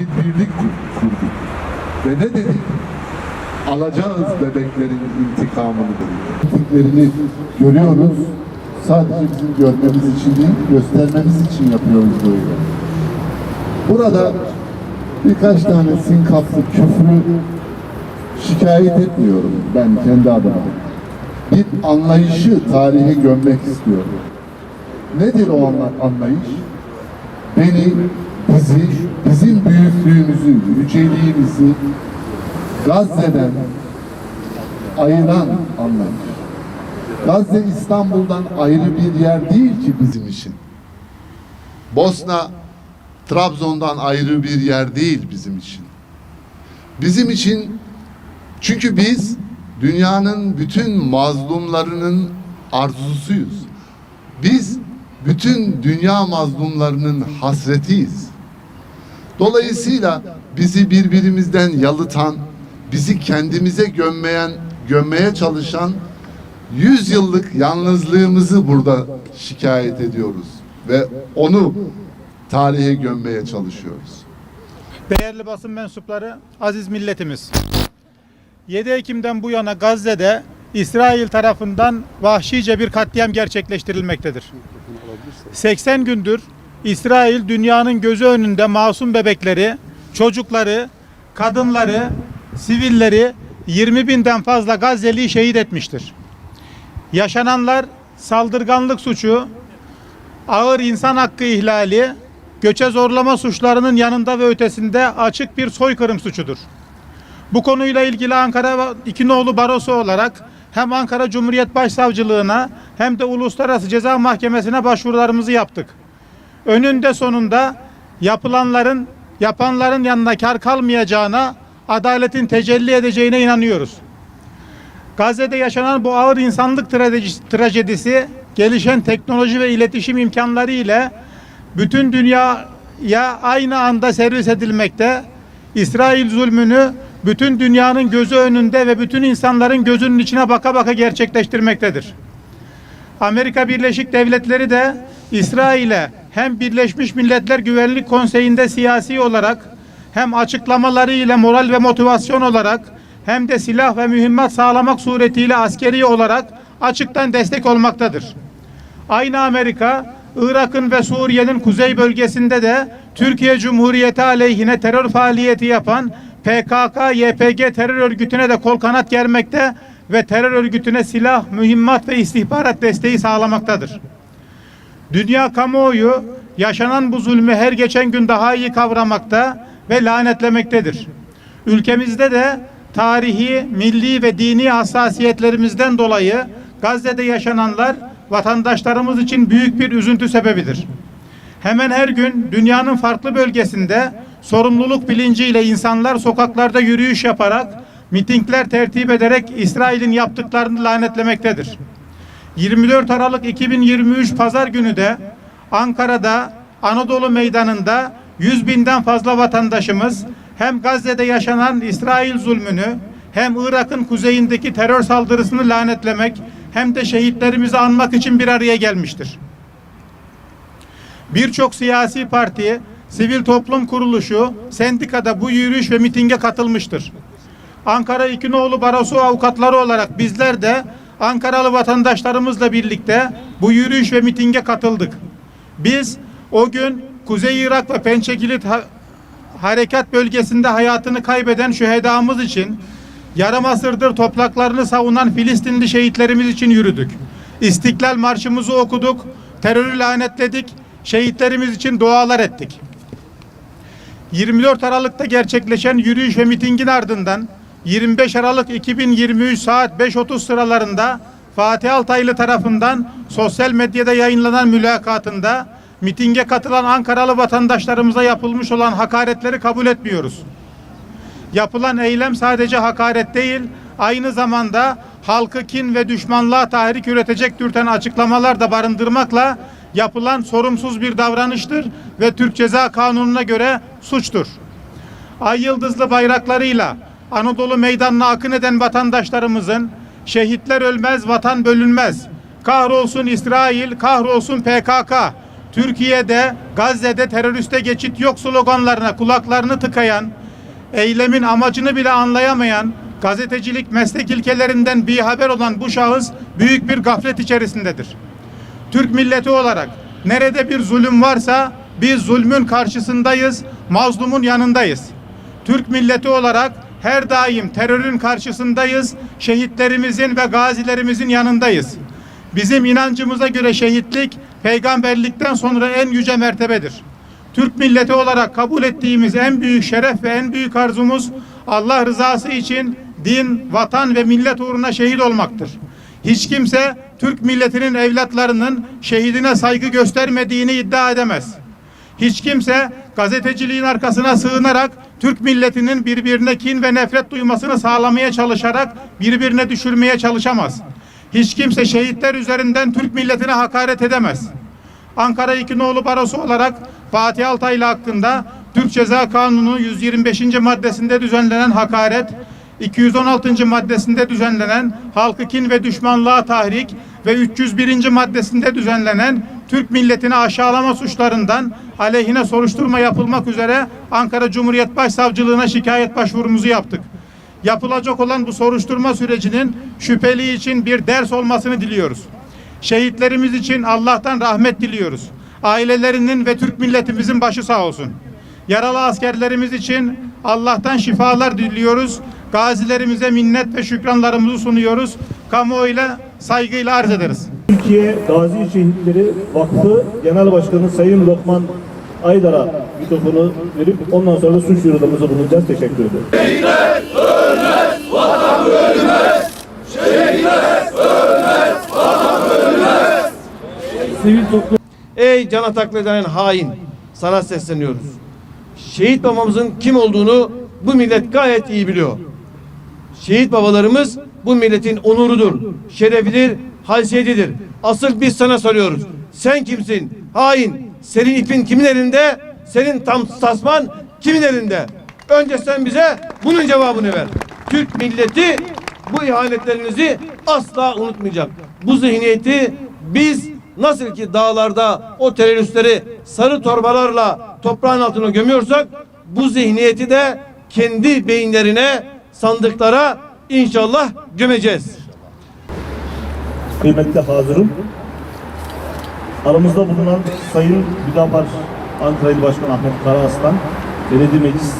bir birlik kur- kurduk. Ve ne dedik? Alacağız bebeklerin intikamını dedik. Fikirlerini görüyoruz. Sadece bizim görmemiz için değil, göstermemiz için yapıyoruz böyle. Burada birkaç tane sinkaflı küfrü şikayet etmiyorum ben kendi adıma. Bir anlayışı tarihe gömmek istiyorum. Nedir o anla- anlayış? Beni, bizi, bizim büyüklüğümüzü, yüceliğimizi Gazze'den ayıran anlayış. Gazze İstanbul'dan ayrı bir yer değil ki bizim için. Bosna Trabzon'dan ayrı bir yer değil bizim için. Bizim için çünkü biz dünyanın bütün mazlumlarının arzusuyuz. Biz bütün dünya mazlumlarının hasretiyiz. Dolayısıyla bizi birbirimizden yalıtan, bizi kendimize gömmeyen, gömmeye çalışan yüz yıllık yalnızlığımızı burada şikayet ediyoruz ve onu tarihe gömmeye çalışıyoruz. Değerli basın mensupları, aziz milletimiz. 7 Ekim'den bu yana Gazze'de İsrail tarafından vahşice bir katliam gerçekleştirilmektedir. 80 gündür İsrail dünyanın gözü önünde masum bebekleri, çocukları, kadınları, sivilleri 20 binden fazla Gazze'liyi şehit etmiştir. Yaşananlar saldırganlık suçu, ağır insan hakkı ihlali, göçe zorlama suçlarının yanında ve ötesinde açık bir soykırım suçudur. Bu konuyla ilgili Ankara İkinoğlu Barosu olarak hem Ankara Cumhuriyet Başsavcılığına hem de Uluslararası Ceza Mahkemesi'ne başvurularımızı yaptık. Önünde sonunda yapılanların, yapanların yanına kar kalmayacağına, adaletin tecelli edeceğine inanıyoruz. Gazze'de yaşanan bu ağır insanlık trajedi- trajedisi gelişen teknoloji ve iletişim imkanları ile bütün dünyaya aynı anda servis edilmekte. İsrail zulmünü bütün dünyanın gözü önünde ve bütün insanların gözünün içine baka baka gerçekleştirmektedir. Amerika Birleşik Devletleri de İsrail'e hem Birleşmiş Milletler Güvenlik Konseyi'nde siyasi olarak hem açıklamaları ile moral ve motivasyon olarak hem de silah ve mühimmat sağlamak suretiyle askeri olarak açıktan destek olmaktadır. Aynı Amerika, Irak'ın ve Suriye'nin kuzey bölgesinde de Türkiye Cumhuriyeti aleyhine terör faaliyeti yapan PKK, YPG terör örgütüne de kol kanat germekte ve terör örgütüne silah, mühimmat ve istihbarat desteği sağlamaktadır. Dünya kamuoyu yaşanan bu zulmü her geçen gün daha iyi kavramakta ve lanetlemektedir. Ülkemizde de tarihi, milli ve dini hassasiyetlerimizden dolayı Gazze'de yaşananlar vatandaşlarımız için büyük bir üzüntü sebebidir. Hemen her gün dünyanın farklı bölgesinde sorumluluk bilinciyle insanlar sokaklarda yürüyüş yaparak, mitingler tertip ederek İsrail'in yaptıklarını lanetlemektedir. 24 Aralık 2023 Pazar günü de Ankara'da Anadolu Meydanı'nda 100 binden fazla vatandaşımız hem Gazze'de yaşanan İsrail zulmünü hem Irak'ın kuzeyindeki terör saldırısını lanetlemek hem de şehitlerimizi anmak için bir araya gelmiştir. Birçok siyasi parti, sivil toplum kuruluşu, sendikada bu yürüyüş ve mitinge katılmıştır. Ankara İkinoğlu Barosu avukatları olarak bizler de Ankaralı vatandaşlarımızla birlikte bu yürüyüş ve mitinge katıldık. Biz o gün Kuzey Irak ve Pençekilit ha- harekat bölgesinde hayatını kaybeden şühedamız için yarım asırdır topraklarını savunan Filistinli şehitlerimiz için yürüdük. İstiklal Marşımızı okuduk, terörü lanetledik, şehitlerimiz için dualar ettik. 24 Aralık'ta gerçekleşen yürüyüş ve mitingin ardından 25 Aralık 2023 saat 5.30 sıralarında Fatih Altaylı tarafından sosyal medyada yayınlanan mülakatında mitinge katılan Ankaralı vatandaşlarımıza yapılmış olan hakaretleri kabul etmiyoruz. Yapılan eylem sadece hakaret değil, aynı zamanda halkı kin ve düşmanlığa tahrik üretecek dürten açıklamalar da barındırmakla yapılan sorumsuz bir davranıştır ve Türk Ceza Kanunu'na göre suçtur. Ay yıldızlı bayraklarıyla Anadolu meydanına akın eden vatandaşlarımızın şehitler ölmez, vatan bölünmez. Kahrolsun İsrail, kahrolsun PKK. Türkiye'de Gazze'de teröriste geçit yok sloganlarına kulaklarını tıkayan, eylemin amacını bile anlayamayan, gazetecilik meslek ilkelerinden bir haber olan bu şahıs büyük bir gaflet içerisindedir. Türk milleti olarak nerede bir zulüm varsa biz zulmün karşısındayız, mazlumun yanındayız. Türk milleti olarak her daim terörün karşısındayız, şehitlerimizin ve gazilerimizin yanındayız. Bizim inancımıza göre şehitlik peygamberlikten sonra en yüce mertebedir. Türk milleti olarak kabul ettiğimiz en büyük şeref ve en büyük arzumuz Allah rızası için din, vatan ve millet uğruna şehit olmaktır. Hiç kimse Türk milletinin evlatlarının şehidine saygı göstermediğini iddia edemez. Hiç kimse gazeteciliğin arkasına sığınarak Türk milletinin birbirine kin ve nefret duymasını sağlamaya çalışarak birbirine düşürmeye çalışamaz. Hiç kimse şehitler üzerinden Türk milletine hakaret edemez. Ankara İkinoğlu Barosu olarak Fatih Altaylı hakkında Türk Ceza Kanunu 125. maddesinde düzenlenen hakaret, 216. maddesinde düzenlenen halkı kin ve düşmanlığa tahrik ve 301. maddesinde düzenlenen Türk milletini aşağılama suçlarından aleyhine soruşturma yapılmak üzere Ankara Cumhuriyet Başsavcılığına şikayet başvurumuzu yaptık. Yapılacak olan bu soruşturma sürecinin şüpheli için bir ders olmasını diliyoruz. Şehitlerimiz için Allah'tan rahmet diliyoruz. Ailelerinin ve Türk milletimizin başı sağ olsun. Yaralı askerlerimiz için Allah'tan şifalar diliyoruz. Gazilerimize minnet ve şükranlarımızı sunuyoruz. Kamuoyuyla saygıyla arz ederiz. Türkiye Gazi Şehitleri Vakfı Genel Başkanı Sayın Lokman Aydar'a mikrofonu verip ondan sonra da suç duyurularımızı bulunacağız. Teşekkür ederim. Sivil toplum. Ey can ataklı edilen hain. Sana sesleniyoruz. Şehit babamızın kim olduğunu bu millet gayet iyi biliyor. Şehit babalarımız bu milletin onurudur, şerefidir, haysiyetidir. Asıl biz sana soruyoruz. Sen kimsin? Hain. Senin ipin kimin elinde? Senin tam tasman kimin elinde? Önce sen bize bunun cevabını ver. Türk milleti bu ihanetlerinizi asla unutmayacak. Bu zihniyeti biz nasıl ki dağlarda o teröristleri sarı torbalarla toprağın altına gömüyorsak bu zihniyeti de kendi beyinlerine, sandıklara inşallah gömeceğiz. Kıymetli hazırım. Aramızda bulunan Sayın Hüdapar Ankara İl Başkanı Ahmet Karaaslan, Belediye Meclis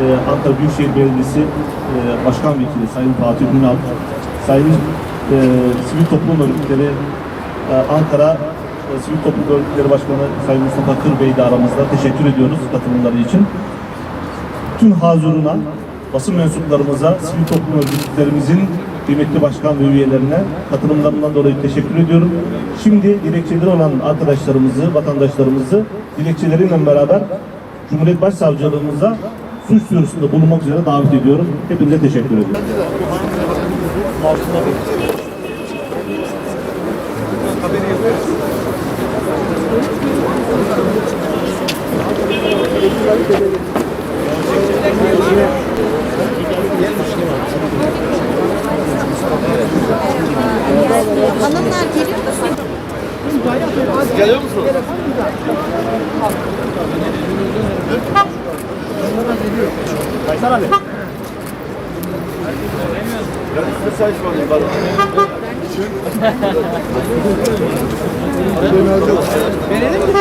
e, Ankara Büyükşehir Belediyesi e, Başkan Vekili Sayın Fatih Ünal, Sayın e, Sivil Toplum Örgütleri e, Ankara e, Sivil Toplum Örgütleri Başkanı Sayın Mustafa Kır Bey de aramızda. Teşekkür ediyoruz katılımları için. Tüm hazırına, basın mensuplarımıza, sivil toplum örgütlerimizin kıymetli başkan ve üyelerine katılımlarından dolayı teşekkür ediyorum. Şimdi dilekçeleri olan arkadaşlarımızı, vatandaşlarımızı dilekçeleriyle beraber Cumhuriyet Başsavcılığımıza suç duyurusunda bulunmak üzere davet ediyorum. Hepinize teşekkür ediyorum. Hanımlar geliyor musunuz? Siz geliyor musunuz? Kaysar abi. Ya siz saçmalıyım bana. Verelim mi?